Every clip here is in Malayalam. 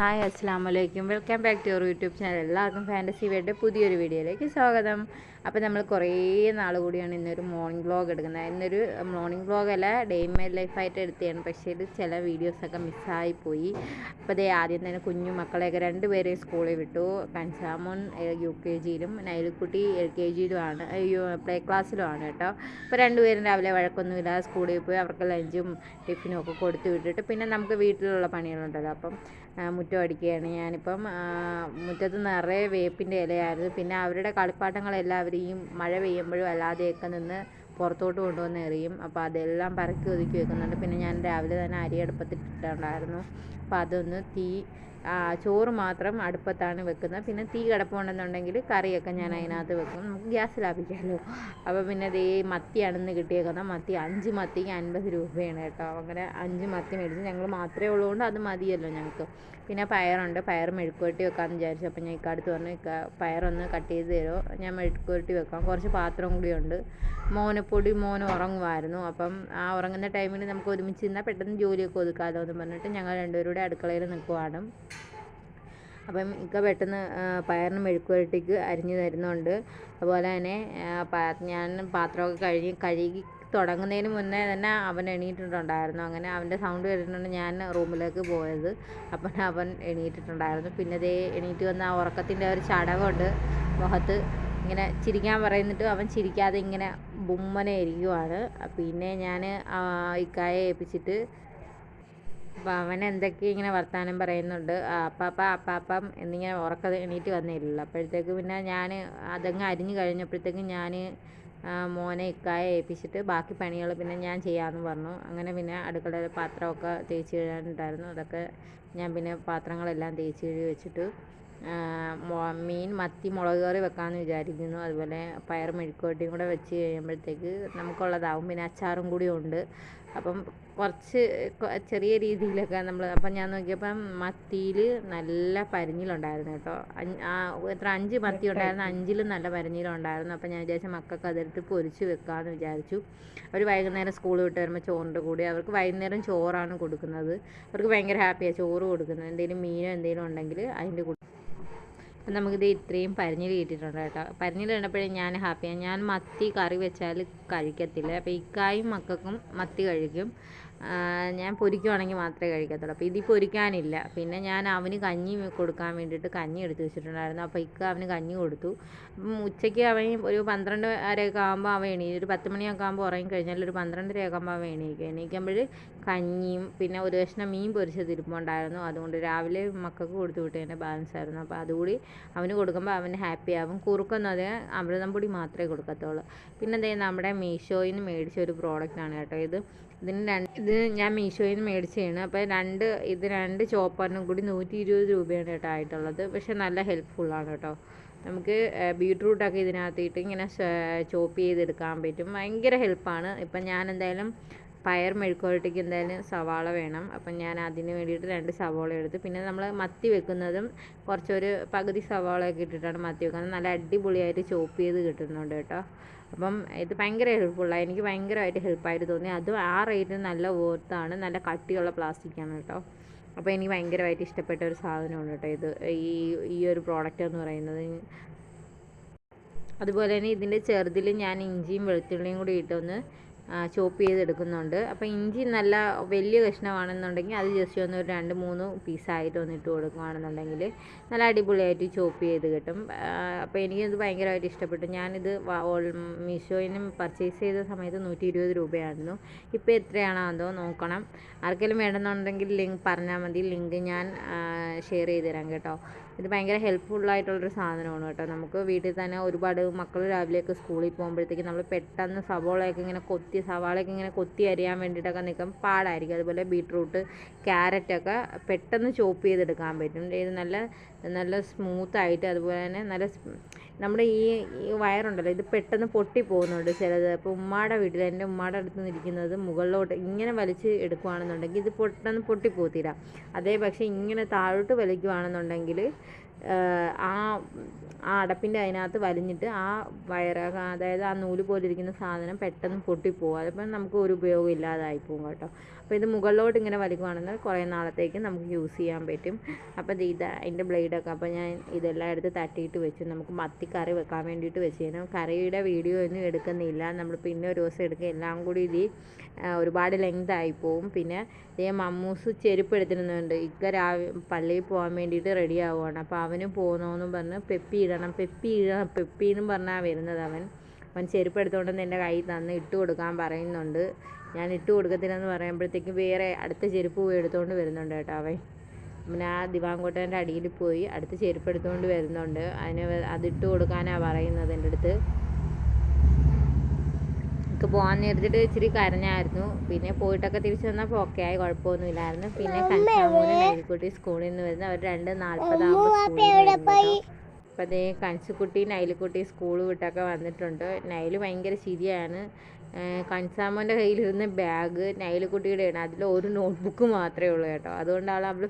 ഹായ് അസ്സാം വലൈക്കും welcome back to your YouTube channel. എല്ലാവർക്കും ഫാന്റസി വേൾഡ് പുതിയൊരു വീഡിയോയിലേക്ക് സ്വാഗതം. അപ്പോൾ നമ്മൾ കുറേ നാൾ കൂടിയാണ് ഇന്നൊരു മോർണിംഗ് വ്ളോഗ് എടുക്കുന്നത്. ഇന്നൊരു മോർണിംഗ് വ്ളോഗ് അല്ല ഡേ മൈ ലൈഫായിട്ട് എടുത്തതാണ്. പക്ഷേ ഇത് ചില വീഡിയോസൊക്കെ മിസ്സായി പോയി. അപ്പോൾ ഇതേ ആദ്യം തന്നെ കുഞ്ഞു മക്കളെയൊക്കെ രണ്ടുപേരെയും സ്കൂളിൽ വിട്ടു. കൻസാമോൻ യു കെ ജിയിലും നൈലുക്കുട്ടി എൽ കെ ജിയിലുമാണ്. പ്ലേ ക്ലാസ്സിലുമാണ് കേട്ടോ. അപ്പോൾ രണ്ടുപേരും രാവിലെ വഴക്കൊന്നുമില്ലാതെ സ്കൂളിൽ പോയി അവർക്ക് ലഞ്ചും ടിഫിനും ഒക്കെ കൊടുത്തു വിട്ടിട്ട് പിന്നെ നമുക്ക് വീട്ടിലുള്ള പണികളുണ്ടല്ലോ. അപ്പം മുറ്റം അടിക്കുകയാണ്. ഞാനിപ്പം മുറ്റത്ത് നിറയെ വേപ്പിന്റെ ഇലയായിരുന്നു. പിന്നെ അവരുടെ കളിപ്പാട്ടങ്ങളെല്ലാവരെയും മഴ പെയ്യുമ്പോഴും അല്ലാതെയൊക്കെ നിന്ന് പുറത്തോട്ട് കൊണ്ടുവന്ന് എറിയും. അപ്പോൾ അതെല്ലാം പറക്കി ഒതുക്കി വെക്കുന്നുണ്ട്. പിന്നെ ഞാൻ രാവിലെ തന്നെ അരി അടുപ്പത്തിട്ടിട്ടുണ്ടായിരുന്നു. അപ്പോൾ അതൊന്ന് തീ ചോറ് മാത്രം അടുപ്പത്താണ് വെക്കുന്നത്. പിന്നെ തീ കിടപ്പുണ്ടെന്നുണ്ടെങ്കിൽ കറിയൊക്കെ ഞാൻ അതിനകത്ത് വെക്കും. നമുക്ക് ഗ്യാസ് ലാഭിക്കാമല്ലോ അപ്പോൾ പിന്നെ ദേ മത്തിയാണെന്ന് കിട്ടിയേക്കുന്നത് മത്തി. അഞ്ച് മത്തിക്ക് അൻപത് രൂപയാണ് കേട്ടോ. അങ്ങനെ അഞ്ച് മത്തി മേടിച്ച് ഞങ്ങൾ മാത്രമേ ഉള്ളതുകൊണ്ട് അത് മതിയല്ലോ ഞങ്ങൾക്ക്. പിന്നെ പയറുണ്ട്. പയർ മെഴുക്കുവരട്ടി വെക്കാമെന്ന് വിചാരിച്ചു. അപ്പോൾ ഞാൻ ഇക്കടുത്ത് പറഞ്ഞു ഇക്ക പയറൊന്ന് കട്ട് ചെയ്ത് തരുമോ? ഞാൻ മെഴുക്കുവരട്ടി വെക്കാം. കുറച്ച് പാത്രം കൂടിയുണ്ട്. മോനപ്പൊടി പൊടി മോന് ഉറങ്ങുമായിരുന്നു. അപ്പം ആ ഉറങ്ങുന്ന ടൈമിൽ നമുക്ക് ഒരുമിച്ച് നിന്നാൽ പെട്ടെന്ന് ജോലിയൊക്കെ ഒതുക്കാമല്ലോ എന്ന് പറഞ്ഞിട്ട് ഞങ്ങൾ രണ്ടുപേരും കൂടെ അടുക്കളയിൽ നിൽക്കുവാണ്. അപ്പം ഇക്ക പെട്ടെന്ന് പയറിന് മെഴുക്കുവരട്ടിക്ക് അരിഞ്ഞു തരുന്നുണ്ട്. അതുപോലെ തന്നെ ഞാൻ പാത്രമൊക്കെ കഴുകി കഴുകി തുടങ്ങുന്നതിന് മുന്നേ തന്നെ അവൻ എണീറ്റിട്ടുണ്ടായിരുന്നു. അങ്ങനെ അവന്റെ സൗണ്ട് കേട്ടിട്ടുണ്ട് ഞാൻ റൂമിലേക്ക് പോയത്. അപ്പം അവൻ എണീറ്റിട്ടുണ്ടായിരുന്നു. പിന്നെ ദേ എണീറ്റ് വന്ന ആ ഉറക്കത്തിന്റെ ഒരു ചടവുണ്ട്. മുഖത്ത് ഇങ്ങനെ ചിരിക്കാൻ പറയുന്നിട്ട് അവൻ ചിരിക്കാതെ ഇങ്ങനെ ബുമ്മനെ ഇരിക്കുവാണ് പിന്നെ ഞാൻ ഇക്കായെ ഏൽപ്പിച്ചിട്ട് അപ്പോൾ അവൻ എന്തൊക്കെ ഇങ്ങനെ വർത്താനം പറയുന്നുണ്ട്. അപ്പാപ്പ അപ്പാപ്പം എന്നിങ്ങനെ ഉറക്കം എണീറ്റ് വന്നില്ല അപ്പോഴത്തേക്ക് പിന്നെ ഞാൻ അതങ്ങ് അരിഞ്ഞു കഴിഞ്ഞപ്പോഴത്തേക്ക് ഞാൻ മോനെ ഇക്കായെ ഏൽപ്പിച്ചിട്ട് ബാക്കി പണികൾ പിന്നെ ഞാൻ ചെയ്യാമെന്ന് പറഞ്ഞു. അങ്ങനെ പിന്നെ അടുക്കളയിൽ പാത്രമൊക്കെ തേച്ച് കഴുകാനുണ്ടായിരുന്നു. അതൊക്കെ ഞാൻ പിന്നെ പാത്രങ്ങളെല്ലാം തേച്ച് കഴുകി വെച്ചിട്ട് മീൻ മത്തി മുളക് കറി വെക്കാമെന്ന് വിചാരിക്കുന്നു. അതുപോലെ പയർ മെഴുക്കുവരട്ടിയും കൂടെ വെച്ച് കഴിയുമ്പോഴത്തേക്ക് നമുക്കുള്ളതാവും. പിന്നെ അച്ചാറും കൂടി ഉണ്ട് അപ്പം കുറച്ച് ചെറിയ രീതിയിലൊക്കെ നമ്മൾ അപ്പം ഞാൻ നോക്കിയപ്പം മത്തിയിൽ നല്ല പരിഞ്ഞിലുണ്ടായിരുന്നു കേട്ടോ. ആ എത്ര അഞ്ച് മത്തി ഉണ്ടായിരുന്നു അഞ്ചിലും നല്ല പരിഞ്ഞിലുണ്ടായിരുന്നു. അപ്പം ഞാൻ വിചാരിച്ചു മക്കൾക്ക് അതെടുത്ത് പൊരിച്ച് വെക്കാമെന്ന് വിചാരിച്ചു. അവർ വൈകുന്നേരം സ്കൂൾ വിട്ട് വരുമ്പോൾ ചോറിന്റെ കൂടെ അവർക്ക് വൈകുന്നേരം ചോറാണ് കൊടുക്കുന്നത്. അവർക്ക് ഭയങ്കര ഹാപ്പിയാണ് ചോറ് കൊടുക്കുന്നത്. എന്തെങ്കിലും മീനോ എന്തെങ്കിലും ഉണ്ടെങ്കിൽ അതിന്റെ കൂടെ നമുക്കിത് ഇത്രയും പരിഞ്ഞിൽ കിട്ടിയിട്ടുണ്ട് കേട്ടോ. പരിഞ്ഞിൽ കണ്ടപ്പോഴേ ഞാൻ ഹാപ്പിയാണ് ഞാൻ മത്തി കറി വെച്ചാൽ കഴിക്കത്തില്ല. അപ്പോൾ ഇക്കായും മക്കൾക്കും മത്തി കഴിക്കും. ഞാൻ പൊരിക്കുവാണെങ്കിൽ മാത്രമേ കഴിക്കത്തുള്ളൂ. അപ്പോൾ ഇതിൽ പൊരിക്കാനില്ല. പിന്നെ ഞാൻ അവന് കഞ്ഞി കൊടുക്കാൻ വേണ്ടിയിട്ട് കഞ്ഞി എടുത്ത് വെച്ചിട്ടുണ്ടായിരുന്നു. അപ്പോൾ ഇക്ക അവന് കഞ്ഞി കൊടുത്തു. അപ്പം ഉച്ചയ്ക്ക് അവൻ ഒരു പന്ത്രണ്ട് അരയൊക്കെ ആകുമ്പോൾ അവൻ എണീ ഒരു പത്ത് മണിയൊക്കെ ആകുമ്പോൾ ഉറങ്ങി കഴിഞ്ഞാൽ ഒരു പന്ത്രണ്ടരയൊക്കെ ആകുമ്പോൾ അവൻ എണീക്കും. എണീക്കുമ്പോൾ കഞ്ഞിയും പിന്നെ ഒരു കഷ്ണം മീൻ പൊരിച്ചത് ഇരിപ്പുണ്ടായിരുന്നു അതുകൊണ്ട് രാവിലെ മക്കൾക്ക് കൊടുത്തു വിട്ടതിന്റെ ബാലൻസ് ആയിരുന്നു. അപ്പോൾ അതുകൂടി അവന് കൊടുക്കുമ്പോൾ അവന് ഹാപ്പി ആവും. കുറുക്കുന്നത് അമൃതം പൊടി മാത്രമേ കൊടുക്കത്തുള്ളൂ. പിന്നെ ദേ നമ്മുടെ മീഷോയിൽ നിന്ന് മേടിച്ച ഒരു പ്രോഡക്റ്റാണ് കേട്ടോ ഇത്. ഇതിന് രണ്ട് ഇത് ഞാൻ മീഷോയിൽ നിന്ന് മേടിച്ചതാണ്. അപ്പോൾ രണ്ട് ഇത് രണ്ട് ചോപ്പറിനും കൂടി നൂറ്റി ഇരുപത് രൂപയാണ് കേട്ടോ ആയിട്ടുള്ളത്. പക്ഷേ നല്ല ഹെൽപ്ഫുള്ളാണ് കേട്ടോ. നമുക്ക് ബീട്രൂട്ടൊക്കെ ഇതിനകത്തിട്ട് ഇങ്ങനെ ചോപ്പ് ചെയ്തെടുക്കാൻ പറ്റും. ഭയങ്കര ഹെൽപ്പാണ് ഇപ്പം ഞാൻ എന്തായാലും പയർ മെഴുക്കുവരട്ടിക്ക് എന്തായാലും സവാള വേണം. അപ്പം ഞാൻ അതിന് വേണ്ടിയിട്ട് രണ്ട് സവാള എടുത്ത് പിന്നെ നമ്മൾ മത്തി വെക്കുന്നതും കുറച്ചൊരു പകുതി സവാളയൊക്കെ ഇട്ടിട്ടാണ് മത്തി വെക്കുന്നത്. നല്ല അടിപൊളിയായിട്ട് ചോപ്പ് ചെയ്ത് കിട്ടുന്നുണ്ട് കേട്ടോ. അപ്പം ഇത് ഭയങ്കര ഹെൽപ്ഫുള്ളാണ് എനിക്ക് ഭയങ്കരമായിട്ട് ഹെൽപ്പായിട്ട് തോന്നി. അതും ആ റേറ്റിന് നല്ല വോർത്താണ് നല്ല കട്ടിയുള്ള പ്ലാസ്റ്റിക്കാണ് കേട്ടോ. അപ്പോൾ എനിക്ക് ഭയങ്കരമായിട്ട് ഇഷ്ടപ്പെട്ട ഒരു സാധനമാണ് കേട്ടോ ഇത്. ഈ ഈ ഒരു പ്രോഡക്റ്റ് എന്ന് പറയുന്നത്. അതുപോലെ തന്നെ ഇതിന്റെ ചെറുതിൽ ഞാൻ ഇഞ്ചിയും വെളുത്തുള്ളിയും കൂടി ഇട്ടൊന്ന് ചോപ്പ് ചെയ്തെടുക്കുന്നുണ്ട്. അപ്പോൾ ഇഞ്ചി നല്ല വലിയ കഷ്ണമാണെന്നുണ്ടെങ്കിൽ അത് ജസ്റ്റ് ഒന്ന് രണ്ട് മൂന്ന് പീസായിട്ട് ഒന്ന് ഇട്ട് കൊടുക്കുകയാണെന്നുണ്ടെങ്കിൽ നല്ല അടിപൊളിയായിട്ട് ചോപ്പ് ചെയ്ത് കിട്ടും. അപ്പോൾ എനിക്കിത് ഭയങ്കരമായിട്ട് ഇഷ്ടപ്പെട്ടു. ഞാനിത് നിന്ന് പർച്ചേസ് ചെയ്ത സമയത്ത് നൂറ്റി ഇരുപത് രൂപയായിരുന്നു. ഇപ്പോൾ എത്രയാണോ അതോ നോക്കണം. ആർക്കെങ്കിലും വേണമെന്നുണ്ടെങ്കിൽ ലിങ്ക് പറഞ്ഞാൽ മതി. ലിങ്ക് ഞാൻ ഷെയർ ചെയ്ത് തരാം കേട്ടോ. ഇത് ഭയങ്കര ഹെൽപ്ഫുള്ളായിട്ടുള്ളൊരു സാധനമാണ് കേട്ടോ. നമുക്ക് വീട്ടിൽ തന്നെ ഒരുപാട് മക്കൾ രാവിലെയൊക്കെ സ്കൂളിൽ പോകുമ്പോഴത്തേക്ക് നമ്മൾ പെട്ടെന്ന് സവോളയൊക്കെ ഇങ്ങനെ കൊത്തി സവാളയൊക്കെ ഇങ്ങനെ കൊത്തി അരിയാൻ വേണ്ടിയിട്ടൊക്കെ നിൽക്കും പാടായിരിക്കും. അതുപോലെ ബീട്രൂട്ട് ക്യാരറ്റൊക്കെ പെട്ടെന്ന് ചോപ്പ് ചെയ്തെടുക്കാൻ പറ്റും. ഇത് നല്ല നല്ല സ്മൂത്തായിട്ട് അതുപോലെ തന്നെ നല്ല നമ്മുടെ ഈ വയറുണ്ടല്ലോ ഇത് പെട്ടെന്ന് പൊട്ടി പോകുന്നുണ്ട് ചിലത്. അപ്പോൾ ഉമ്മാടെ വീട്ടിൽ എന്റെ ഉമ്മാടെ അടുത്ത് നിൽക്കുന്നത് മുകളിലോട്ട് ഇങ്ങനെ വലിച്ച് എടുക്കുകയാണെന്നുണ്ടെങ്കിൽ ഇത് പെട്ടെന്ന് പൊട്ടിപ്പോകത്തില്ല. അതേ പക്ഷേ ഇങ്ങനെ താഴോട്ട് വലിക്കുകയാണെന്നുണ്ടെങ്കിൽ ആ ആ അടപ്പിന്റെ അതിനകത്ത് വലിഞ്ഞിട്ട് ആ വയറ് അതായത് ആ നൂൽ പോലെ ഇരിക്കുന്ന സാധനം പെട്ടെന്ന് പൊട്ടിപ്പോകും അതിപ്പം നമുക്ക് ഒരു ഉപയോഗം ഇല്ലാതായി പോകും കേട്ടോ. അപ്പോൾ ഇത് മുകളിലോട്ട് ഇങ്ങനെ വലിക്കുവാണെങ്കിൽ കുറേ നാളത്തേക്ക് നമുക്ക് യൂസ് ചെയ്യാൻ പറ്റും. അപ്പോൾ ഇത് ഇത് അതിന്റെ ബ്ലേഡൊക്കെ അപ്പോൾ ഞാൻ ഇതെല്ലാം എടുത്ത് തട്ടിയിട്ട് വെച്ചു. നമുക്ക് മത്തി കറി വെക്കാൻ വേണ്ടിയിട്ട് വെച്ച് കഴിഞ്ഞാൽ കറിയുടെ വീഡിയോ ഒന്നും എടുക്കുന്നില്ല. നമ്മൾ പിന്നെ ഒരു ദിവസം എടുക്കുക. എല്ലാം കൂടി ഇത് ഒരുപാട് ലെങ്ത് ആയി പോവും. പിന്നെ ഇതേ മമ്മൂസ് ചെരുപ്പ് എടുത്തിരുന്നുണ്ട് ഇക്ക രാവി പള്ളിയിൽ പോകാൻ വേണ്ടിയിട്ട് റെഡി ആവുകയാണ് അപ്പോൾ അവന് പോകുന്നു പറഞ്ഞ് പെപ്പി ഇടണം പെപ്പി ഇടണം പെപ്പി എന്നും പറഞ്ഞാൽ വരുന്നത് അവൻ. അവൻ ചെരുപ്പ് എടുത്തുകൊണ്ട് എന്റെ കയ്യിൽ തന്ന് ഇട്ട് കൊടുക്കാൻ പറയുന്നുണ്ട്. ഞാൻ ഇട്ട് കൊടുക്കത്തില്ലെന്ന് പറയുമ്പോഴത്തേക്കും വേറെ അടുത്ത ചെരുപ്പ് പോയി എടുത്തുകൊണ്ട് വരുന്നുണ്ട് കേട്ടോ അവൻ. പിന്നെ ആ ദിവാങ്കോട്ടന്റെ അടിയിൽ പോയി അടുത്ത ചെരുപ്പ് എടുത്തുകൊണ്ട് വരുന്നുണ്ട്. അതിന് അതിട്ട് കൊടുക്കാനാണ് പറയുന്നത് എന്റെ അടുത്ത്. എനിക്ക് പോകാൻ നേരത്തിട്ട് ഇച്ചിരി കരഞ്ഞായിരുന്നു. പിന്നെ പോയിട്ടൊക്കെ തിരിച്ചു വന്നപ്പോൾ ഓക്കെ ആയി കുഴപ്പമൊന്നുമില്ലായിരുന്നു. പിന്നെ നൈലിക്കുട്ടി സ്കൂളിൽ നിന്ന് വരുന്നത് അവർ രണ്ട് നാൽപ്പതാകുമ്പോൾ സ്കൂളിൽ അപ്പോൾ അതേ കൻസുക്കുട്ടി നൈലിക്കുട്ടി സ്കൂൾ വിട്ടൊക്കെ വന്നിട്ടുണ്ട്. നൈൽ ഭയങ്കര ചിരിയാണ് കൻസാമോന്റെ കയ്യിലിരുന്ന ബാഗ് നൈലിക്കുട്ടിയുടെയാണ് അതിൽ ഒരു നോട്ട്ബുക്ക് മാത്രമേ ഉള്ളൂ കേട്ടോ. അതുകൊണ്ടാണ് അവൾ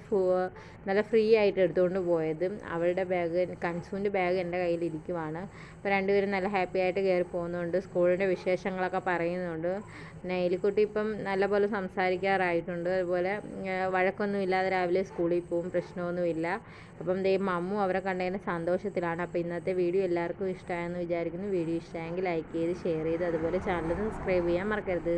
നല്ല ഫ്രീ ആയിട്ട് എടുത്തുകൊണ്ട് പോയത്. അവളുടെ ബാഗ് കൻസുവിന്റെ ബാഗ് എന്റെ കയ്യിലിരിക്കുവാണ്. അപ്പോൾ രണ്ടുപേരും നല്ല ഹാപ്പി ആയിട്ട് കയറി പോകുന്നുണ്ട്. സ്കൂളിന്റെ വിശേഷങ്ങളൊക്കെ പറയുന്നുണ്ട്. നൈലിക്കുട്ടി ഇപ്പം നല്ലപോലെ സംസാരിക്കാറായിട്ടുണ്ട്. അതുപോലെ വഴക്കൊന്നും ഇല്ലാതെ രാവിലെ സ്കൂളിൽ പോകും. പ്രശ്നമൊന്നുമില്ല അപ്പം ദേ മമ്മു അവരെ കണ്ടതിന് സന്തോഷത്തിലാണ്. അപ്പോൾ ഇന്നത്തെ വീഡിയോ എല്ലാവർക്കും ഇഷ്ടമായെന്ന് വിചാരിക്കുന്നു. വീഡിയോ ഇഷ്ടമായെങ്കിൽ ലൈക്ക് ചെയ്ത് ഷെയർ ചെയ്ത് അതുപോലെ ചാനൽ സബ്സ്ക്രൈബ് ചെയ്യാൻ മറക്കരുത്.